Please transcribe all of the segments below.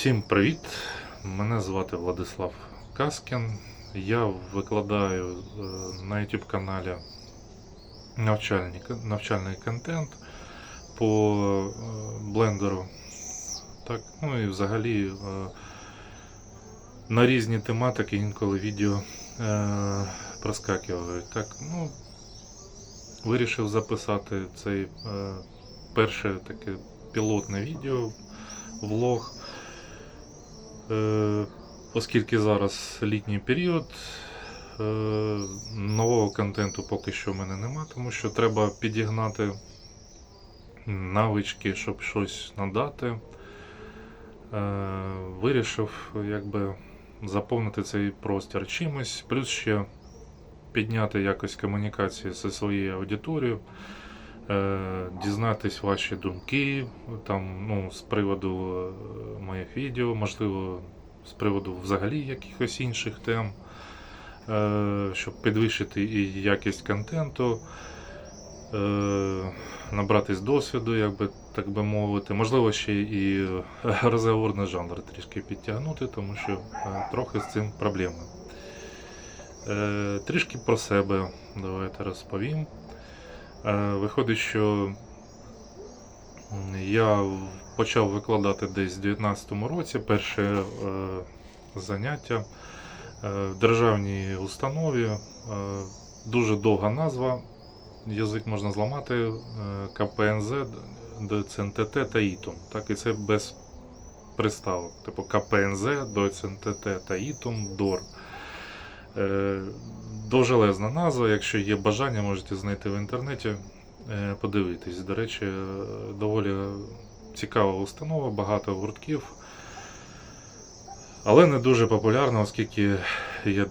Всім привіт! Мене звати Владислав Каскін. Я викладаю е, на YouTube каналі навчальний, навчальний контент по е, блендеру. Так, ну і взагалі е, на різні тематики інколи відео проскакують. Так, ну, вирішив записати цей перше таке пілотне відео, влог. Е, Оскільки зараз літній період, е, нового контенту поки що в мене нема, тому що треба підігнати навички, щоб щось надати. Е, Вирішив якби заповнити цей простір чимось, плюс ще підняти якось комунікації зі своєю аудиторією, дізнатись ваші думки там, ну, з приводу е, моїх відео, можливо, з приводу взагалі якихось інших тем, е, щоб підвищити і якість контенту, е, набратись досвіду, як би, так би мовити. Можливо, ще і е, розговорний жанр трішки підтягнути, тому що е, трохи з цим проблеми. Е, Трішки про себе давайте розповім. Е, Виходить, що я почав викладати десь у 2019 році перше е, заняття е, в державній установі. Дуже довга назва. Язик можна зламати КПНЗ, ДЦНТТ та ІТУМ. Так, і це без приставок. Типу КПНЗ, ДЦНТТ та ІТУМ, ДОР. Довжелезна назва. Якщо є бажання, можете знайти в інтернеті, е, подивитись. До речі, е, доволі цікава установа, багато гуртків. Але не дуже популярна, оскільки є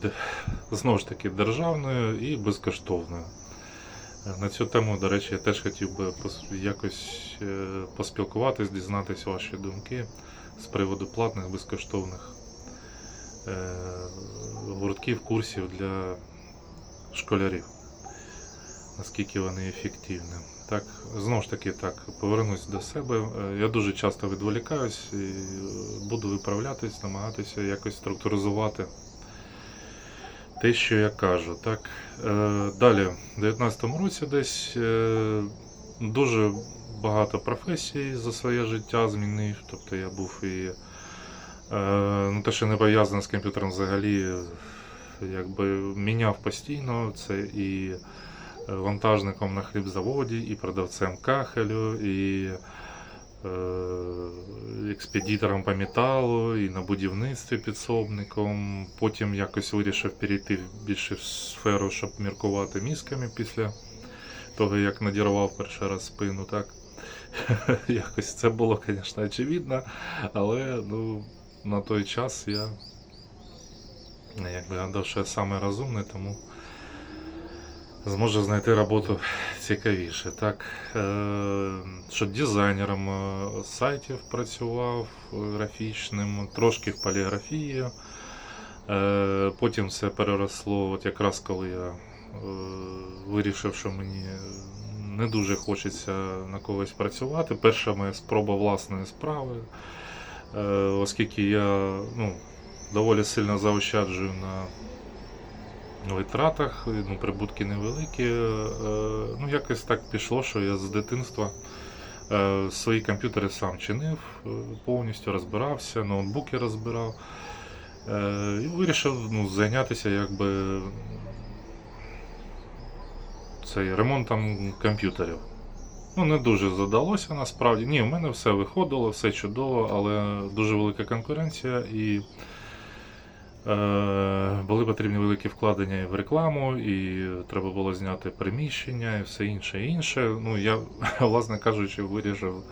знову ж таки державною і безкоштовною. Е, На цю тему, до речі, я теж хотів би якось поспілкуватись, дізнатись ваші думки з приводу платних безкоштовних гуртків, курсів для школярів. Наскільки вони ефективні. Так, знову ж таки, так, повернусь до себе. Е, Я дуже часто відволікаюсь і е, буду виправлятись, намагатися якось структуризувати те, що я кажу. Так. Е, Далі, в 2019 році десь дуже багато професій за своє життя змінив. Тобто я був і ну, те, що не пов'язане з комп'ютером взагалі, якби міняв постійно. Це і е, вантажником на хлібзаводі, і продавцем кахелю, і е, експедитором по металу, і на будівництві підсобником. Потім якось вирішив перейти більше в сферу, щоб міркувати мізками після того, як надірвав перший раз спину. Так. Якось це було, звісно, очевидно, але ну, на той час я якби я саме розумний, тому зможу знайти роботу цікавіше. Так, е, що дизайнером е, сайтів працював графічним, трошки в поліграфії. Е, Потім все переросло, от якраз коли я вирішив, що мені не дуже хочеться на когось працювати. Перша моя спроба власної справи, оскільки я ну, доволі сильно заощаджую на витратах, ну, прибутки невеликі. Е, Ну, якось так пішло, що я з дитинства е, свої комп'ютери сам чинив, е, повністю розбирався, ноутбуки розбирав. Е, І вирішив ну, зайнятися якби цей, ремонтом комп'ютерів. Ну, не дуже задалося насправді. Ні, в мене все виходило, все чудово, але дуже велика конкуренція і е, були потрібні великі вкладення в рекламу, і треба було зняти приміщення і все інше інше. Ну, я, власне кажучи, вирішив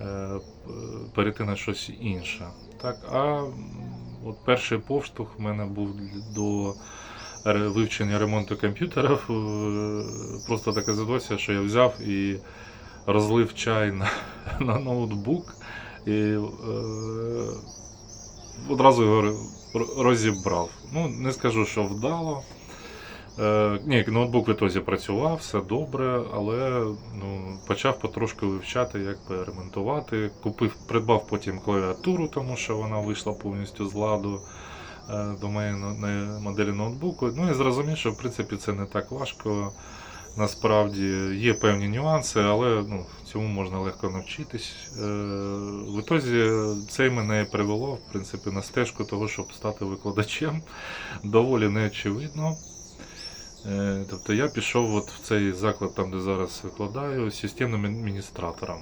е, перейти на щось інше. Так, а от перший поштовх в мене був до вивчення ремонту комп'ютерів. Е, Просто така ситуація, що я взяв і розлив чай на, на ноутбук і е, одразу його розібрав. Ну, не скажу, що вдало. Е, ні, ноутбук в ітозі працював, все добре, але ну, почав потрошки вивчати, як би ремонтувати. Купив, придбав потім клавіатуру, тому що вона вийшла повністю з ладу е, до моєї моделі ноутбуку. Ну і зрозумів, що в принципі це не так важко. Насправді є певні нюанси, але ну, цьому можна легко навчитись. Е, в ітозі це мене привело в принципі, на стежку того, щоб стати викладачем. Доволі неочевидно. Е, Тобто я пішов от в цей заклад, там де зараз викладаю, системним адміністратором.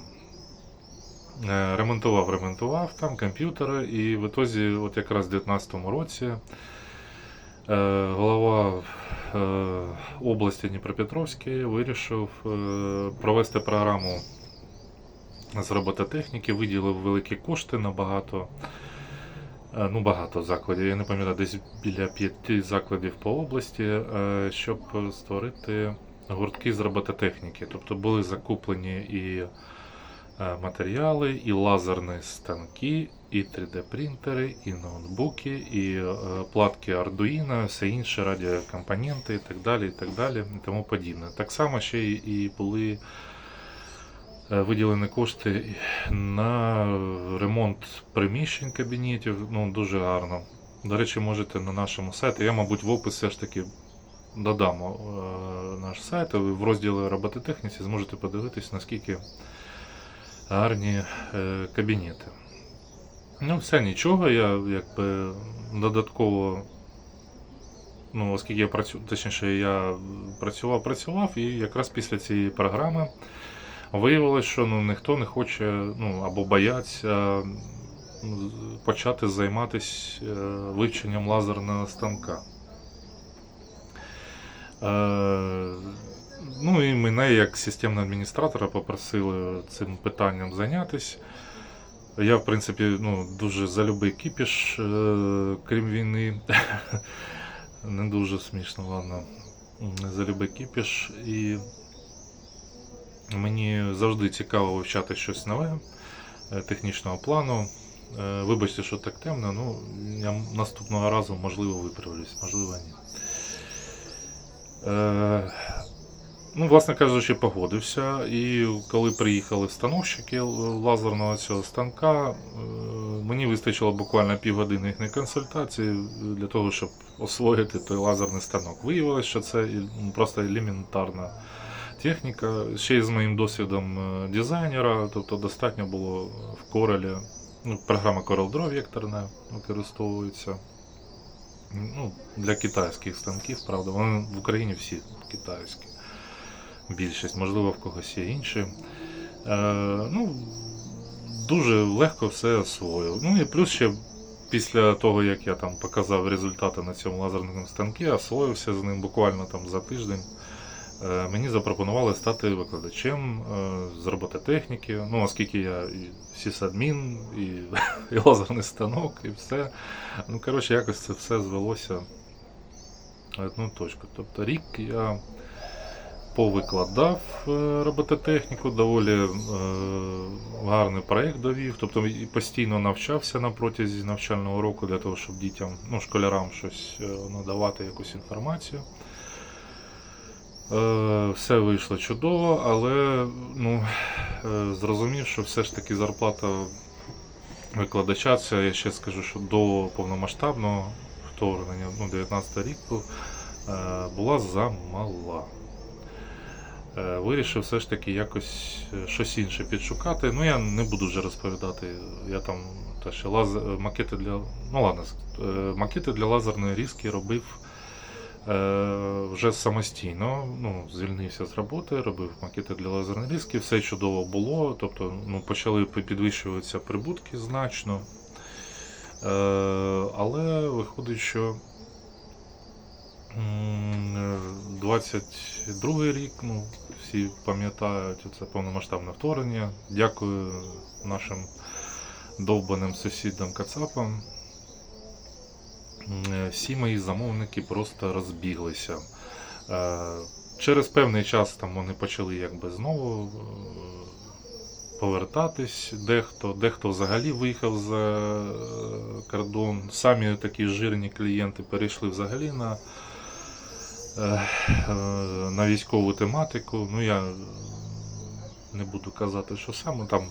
Е, Ремонтував, ремонтував там комп'ютери, і в ітозі, от якраз в 2019 році, голова області Дніпропетровської вирішив е, провести програму з робототехніки, виділив великі кошти на багато. Е, Ну, багато закладів. Я не пам'ятаю, десь біля п'яти закладів по області, е, щоб створити гуртки з робототехніки. Тобто були закуплені і матеріали, і лазерні станки, і 3D-принтери, і ноутбуки, і е, платки Arduino, все інше, радіокомпоненти і так далі, і так далі, і тому подібне. Так само ще і були е, виділені кошти на ремонт приміщень кабінетів. Ну, дуже гарно. До речі, можете на нашому сайті. Я, мабуть, в опис все ж таки додамо е, наш сайт. Ви в розділі робототехніці зможете подивитись, наскільки гарні кабінети. Ну, все нічого, я якби додатково. Ну, оскільки я працюю, точніше, я працював, працював, і якраз після цієї програми виявилось, що ну, ніхто не хоче ну, або бояться почати займатися е, вивченням лазерного станка. Е, ну і мене як системного адміністратора попросили цим питанням зайнятися. Я, в принципі, ну, дуже залюбий кіпіш, е, крім війни. Не дуже смішно, ладно. Залюбий кіпіш. І мені завжди цікаво вивчати щось нове, е, технічного плану. Е, Вибачте, що так темно, ну я наступного разу можливо виправлюсь, можливо ні. Ну, власне кажучи, погодився. І коли приїхали встановщики лазерного цього станка, е, мені вистачило буквально півгодини їхньої консультації для того, щоб освоїти той лазерний станок. Виявилося, що це ну, просто елементарна техніка. Ще й з моїм досвідом е, дизайнера, тобто достатньо було в Corel, ну, програма Corel Draw векторна використовується. Ну, для китайських станків, правда, вони в Україні всі китайські. Більшість, можливо, в когось є інші. Е, ну, дуже легко все освоїв. Ну і плюс ще після того, як я там показав результати на цьому лазерному станку, освоївся з ним буквально там за тиждень. Е, мені запропонували стати викладачем е, з робототехніки. Ну, оскільки я і сісадмін, і, і лазерний станок, і все. Ну, коротше, якось це все звелося одну точку. Тобто рік я повикладав е, робототехніку, доволі е, гарний проєкт довів. Тобто постійно навчався на протязі навчального року для того, щоб дітям, ну, школярам щось е, надавати якусь інформацію. Все вийшло чудово, але ну, зрозумів, що все ж таки зарплата викладача, це я ще скажу, що до повномасштабного вторгнення, ну, 19 рік був, була замала. Е, Вирішив все ж таки якось е, щось інше підшукати. Ну, я не буду вже розповідати. Я там та ще лаз... макети для. Ну ладно, е, макети для лазерної різки робив е, вже самостійно. Ну, звільнився з роботи, робив макети для лазерної різки, все чудово було. Тобто ну, почали підвищуватися прибутки значно. Е, але виходить, що 22 рік, ну, всі пам'ятають це повномасштабне вторгнення. Дякую нашим довбаним сусідам Кацапам. Всі мої замовники просто розбіглися. Е, Через певний час там вони почали якби знову е, повертатись. Дехто, дехто взагалі виїхав за е, кордон. Самі такі жирні клієнти перейшли взагалі на е, е, на військову тематику. Ну, я е, не буду казати, що саме там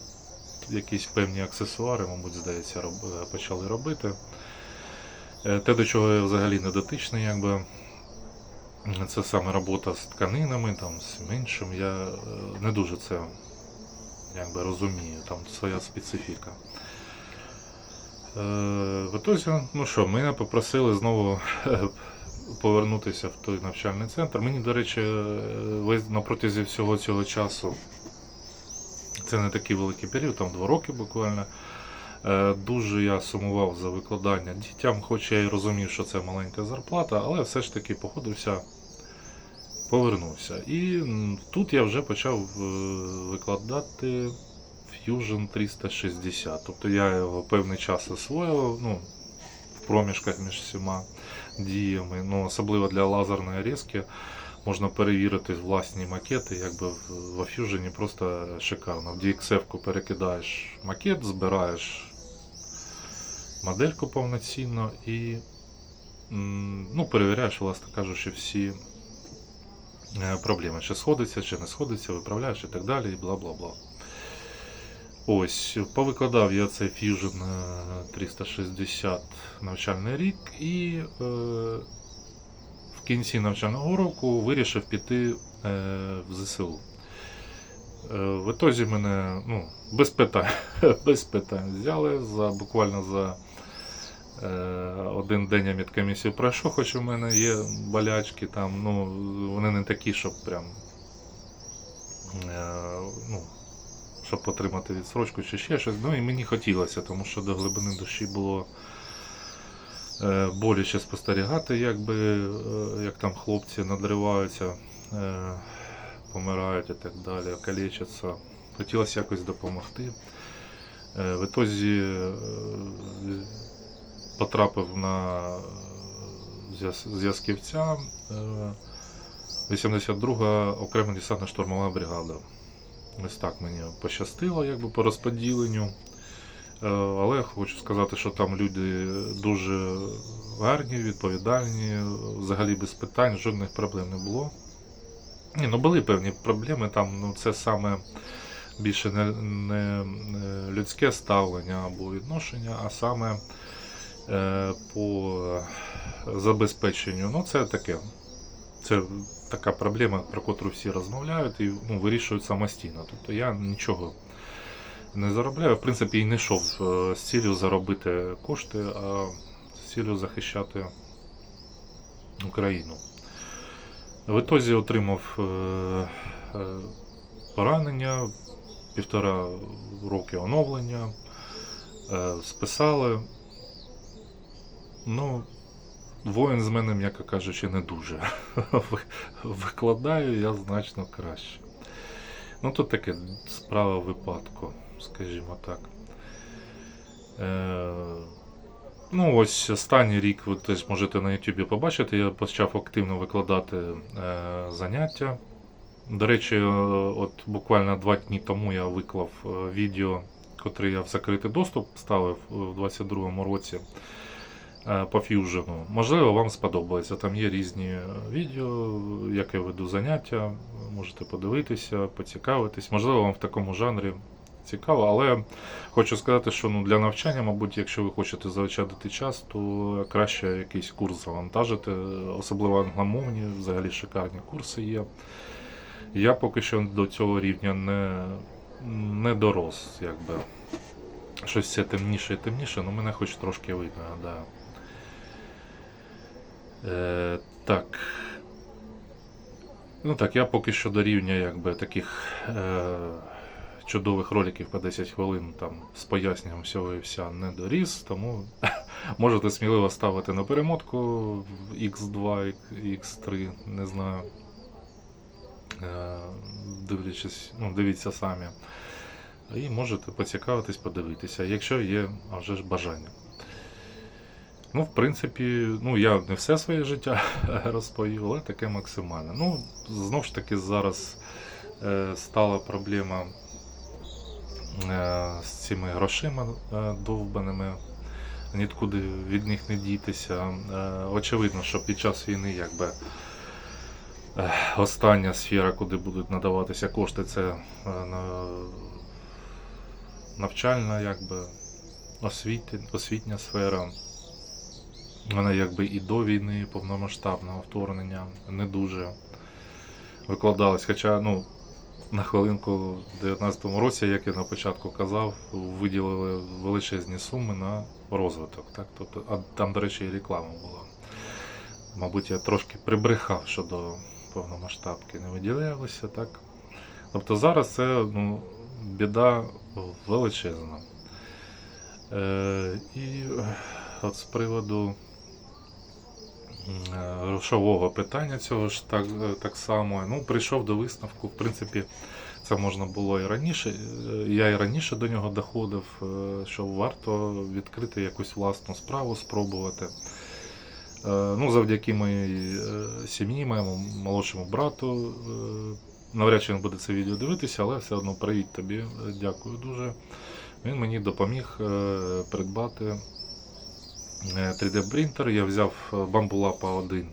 якісь певні аксесуари, мабуть, здається, роб, е, почали робити. Е, Те, до чого я взагалі не дотичний, якби. Це саме робота з тканинами, там, з меншим. Я е, не дуже це якби, розумію, там своя специфіка. Е, ну що, мене попросили знову повернутися в той навчальний центр. Мені, до речі, е, на протязі всього цього часу, це не такий великий період, там два роки буквально. Е, Дуже я сумував за викладання дітям, хоч я і розумів, що це маленька зарплата, але все ж таки погодився, повернувся. І тут я вже почав е, викладати Fusion 360. Тобто я його певний час освоював, ну, в проміжках між всіма діями. Ну, особливо для лазерної різки можна перевірити власні макети, якби в, Fusion просто шикарно. В DXF-ку перекидаєш макет, збираєш модельку повноцінно і ну, перевіряєш, власне кажучи, всі е, проблеми. Чи сходиться, чи не сходиться, виправляєш і так далі, і бла бла бла. Ось, повикладав я цей Fusion е, 360 навчальний рік і е, в кінці навчального року вирішив піти е, в ЗСУ. Е, в ітозі мене ну, без питань, без питань взяли за буквально за е, один день я медкомісію пройшов, хоч у мене є болячки там, ну, вони не такі, щоб прям. Е, ну, щоб отримати відсрочку чи ще щось. Ну і мені хотілося, тому що до глибини душі було е, боляче спостерігати, якби, е, як там хлопці надриваються, е, помирають і так далі, калічаться. Хотілося якось допомогти. В ітозі потрапив на зв'язківця. Е, 82-га окрема десантно-штурмова бригада. Ось так мені пощастило якби по розподіленню. Е, Але хочу сказати, що там люди дуже гарні, відповідальні, взагалі без питань, жодних проблем не було. Ні, ну були певні проблеми, там ну, це саме більше не, не людське ставлення або відношення, а саме е, по забезпеченню. Ну, це таке. Це така проблема, про котру всі розмовляють і ну, вирішують самостійно. Тобто я нічого не заробляю. В принципі, і не йшов е, з цілею заробити кошти, а з цілею захищати Україну. В ітозі отримав е, е, поранення, півтора роки оновлення, списали. Ну, воїн з мене, м'яко кажучи, не дуже. Викладаю я значно краще. Ну, тут таке справа випадку, скажімо так. Е, ну, ось останній рік ви теж можете на YouTube побачити. Я почав активно викладати е, заняття. До речі, е, от буквально два дні тому я виклав е, відео, котре я в закритий доступ ставив у 2022 році е, по фьюжену. Можливо, вам сподобається. Там є різні е, відео, як я веду заняття. Можете подивитися, поцікавитись. Можливо, вам в такому жанрі цікаво, але хочу сказати, що ну, для навчання, мабуть, якщо ви хочете заощадити час, то краще якийсь курс завантажити, особливо англомовні, взагалі шикарні курси є. Я поки що до цього рівня не, не дорос, якби. Щось все темніше і темніше, але мене хоч трошки видно, гадаю. Е, так. Ну так, я поки що до рівня якби таких е, чудових роликів по 10 хвилин там з поясненням всього і вся не доріс, тому можете сміливо ставити на перемотку в X2, X3, не знаю. Е, дивлячись, ну, дивіться самі. І можете поцікавитись, подивитися, якщо є вже ж бажання. Ну, в принципі, ну я не все своє життя розповів, але таке максимально. Ну, знову ж таки, зараз е, стала проблема е, з цими грошима е, довбаними. Нікуди від них не дітися. Е, очевидно, що під час війни якби Е, Остання сфера, куди будуть надаватися кошти, це е, на- навчальна, якби освіти, освітня сфера. Вона якби і до війни повномасштабного вторгнення не дуже викладалась. Хоча, ну, на хвилинку в 2019 році, як я на початку казав, виділили величезні суми на розвиток. Так? Тобто, а там, до речі, і реклама була. Мабуть, я трошки прибрехав щодо повномасштабки, не виділялося, так? Тобто зараз це ну, біда величезна. Е, і от з приводу грошового питання цього ж так, е, так само. Ну, прийшов до висновку. В принципі, це можна було і раніше. е, Я і раніше до нього доходив, е, що варто відкрити якусь власну справу, спробувати. Е, Ну, завдяки моїй е, сім'ї, моєму молодшому брату. е, Навряд чи він буде це відео дивитися, але все одно привіт тобі. е, Дякую дуже. Він мені допоміг е, придбати е, 3D-принтер. Я взяв е, Bambulapa 1.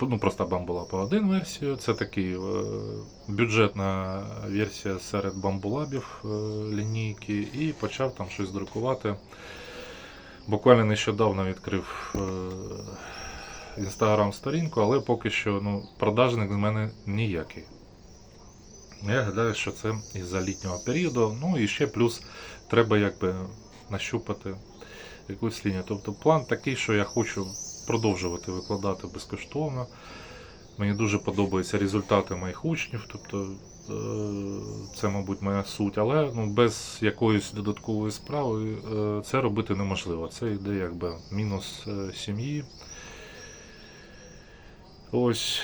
Ну, просто Bambulapa 1 версію. Це такий е, бюджетна версія серед бамбулабів е, лінійки, і почав там щось друкувати. Буквально нещодавно відкрив інстаграм сторінку, але поки що ну, продажник з мене ніякий. Я гадаю, що це із-за літнього періоду. Ну і ще плюс треба якби нащупати якусь лінію. Тобто план такий, що я хочу продовжувати викладати безкоштовно. Мені дуже подобаються результати моїх учнів, тобто е, це, мабуть, моя суть, але ну, без якоїсь додаткової справи е, це робити неможливо. Це йде якби мінус е, сім'ї. Ось.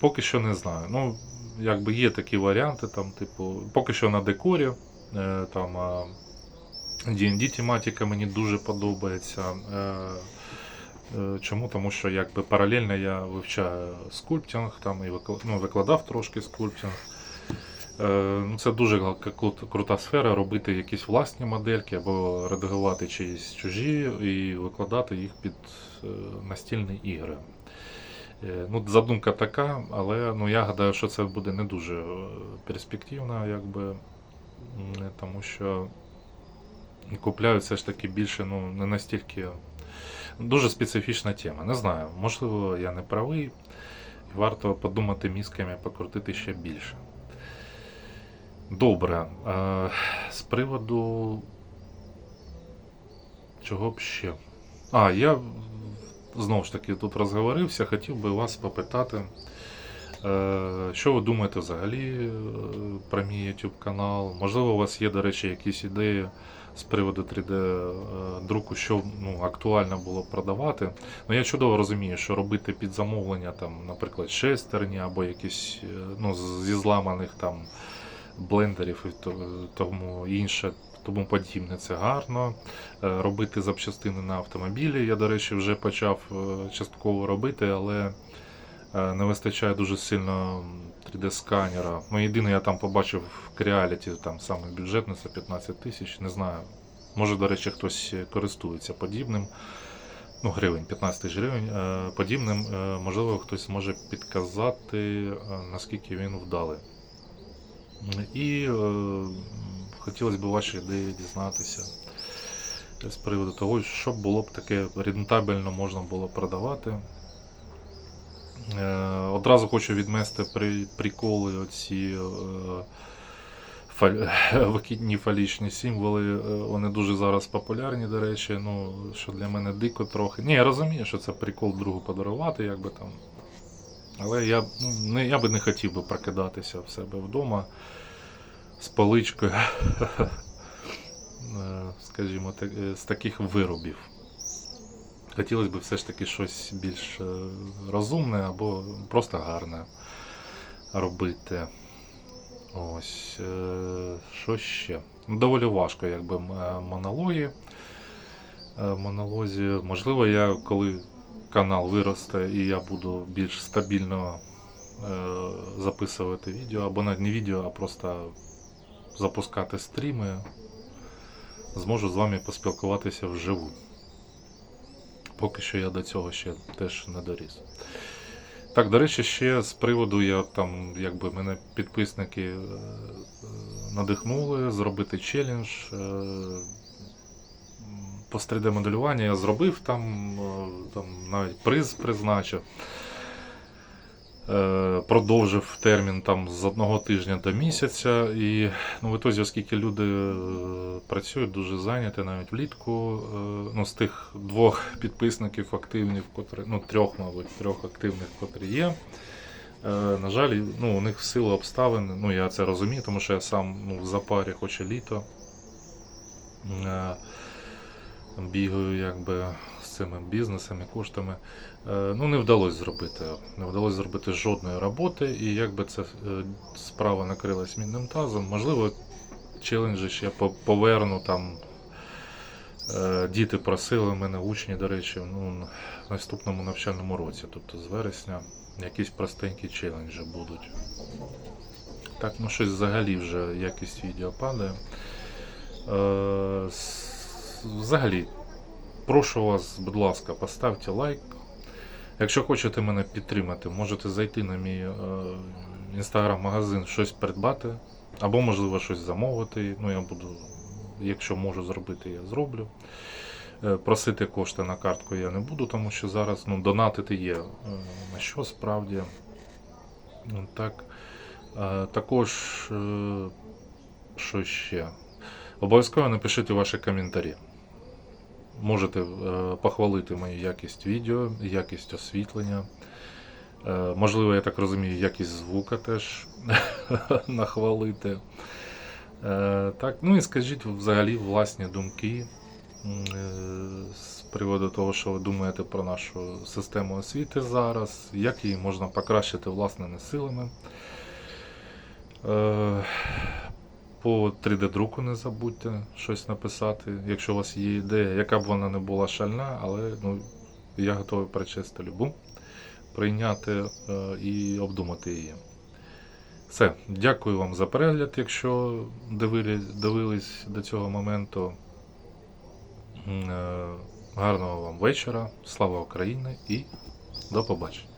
Поки що не знаю. Ну, якби є такі варіанти, там, типу, поки що на декорі. Там D&D тематика мені дуже подобається. Е, е, Чому? Тому що якби паралельно я вивчаю скульптинг там і ну, викладав трошки скульптинг. Е, ну, Це дуже крута сфера робити якісь власні модельки або редагувати чиїсь чужі і викладати їх під настільні ігри. Ну, задумка така, але ну, я гадаю, що це буде не дуже перспективно, якби, тому що купляють все ж таки більше, ну, не настільки. Дуже специфічна тема. Не знаю, можливо, я не правий, і варто подумати мізками, покрутити ще більше. Добре. Е, з приводу. Чого б ще? А, я знову ж таки тут розговорився, хотів би вас попитати, е, що ви думаєте взагалі е, про мій YouTube канал? Можливо, у вас є, до речі, якісь ідеї з приводу 3D е, що ну, актуально було продавати. Ну, я чудово розумію, що робити під замовлення, там, наприклад, шестерні або якісь е, ну, зі зламаних там блендерів і тому інше. Тому подібне це гарно. Е, Робити запчастини на автомобілі. Я, до речі, вже почав частково робити, але не вистачає дуже сильно 3D-сканера. Ну, єдине, я там побачив в Creality, там саме бюджетне, це 15 тисяч. Не знаю. Може, до речі, хтось користується подібним. Ну, гривень, 15 тисяч гривень. Е, Подібним, е, можливо, хтось може підказати, е, наскільки він вдалий. І е, хотілося б ваші ідеї дізнатися з приводу того, що було б таке рентабельно можна було продавати. Е, одразу хочу відмести при, приколи оці е, фаль, фалічні символи. Е, вони дуже зараз популярні, до речі. Ну, що для мене дико трохи. Ні, я розумію, що це прикол другу подарувати, як би там. Але я, ну, не, я би не хотів би прокидатися в себе вдома з паличкою, скажімо, з таких виробів. Хотілося б все ж таки щось більш е, розумне або просто гарне робити. Ось. е, Що ще? Ну, Доволі важко, якби е, монологи. Монолозі. Можливо, я коли канал виросте і я буду більш стабільно записувати відео, або навіть не відео, а просто запускати стріми, зможу з вами поспілкуватися вживу. Поки що я до цього ще теж не доріс. Так, до речі, ще з приводу я там, якби мене підписники е, надихнули зробити челендж. е, По 3D-моделювання я зробив там, е, там навіть приз призначив. Е, Продовжив термін там з одного тижня до місяця. І ну, в ітозі, оскільки люди е, працюють дуже зайняті навіть влітку, е, ну, з тих двох підписників активних, котрі, ну, трьох, мабуть, трьох активних, котрі є. На жаль, ну, у них в силу обставин, ну я це розумію, тому що я сам ну, в запарі, хоч і літо. Бігаю якби цими бізнесами, коштами. Е, Ну, не вдалося зробити. Не вдалося зробити жодної роботи, і якби ця е, справа накрилась мідним тазом. Можливо, челенджі ще поверну там. Е, Діти просили мене, учні, до речі, ну, в наступному навчальному році, тобто з вересня, якісь простенькі челенджі будуть. Так, ну щось взагалі вже якість відео падає. Е, Взагалі, прошу вас, будь ласка, поставте лайк. Якщо хочете мене підтримати, можете зайти на мій е, інстаграм-магазин, щось придбати, або, можливо, щось замовити. Ну, я буду, якщо можу зробити, я зроблю. Е, Просити кошти на картку я не буду, тому що зараз ну, донатити є е, на що справді. Ну, Так. Також, що ще? Обов'язково напишіть ваші коментарі. Можете е, похвалити мою якість відео, якість освітлення. Е, можливо, я так розумію, якість звука теж нахвалити. Е, так, ну і скажіть взагалі власні думки з приводу того, що ви думаєте про нашу систему освіти зараз, як її можна покращити власними силами. По 3D-друку не забудьте щось написати, якщо у вас є ідея, яка б вона не була шальна, але ну, я готовий прочести любу, прийняти е, і обдумати її. Все, дякую вам за перегляд, якщо дивились, дивились до цього моменту. Е, Гарного вам вечора, слава Україні і до побачення.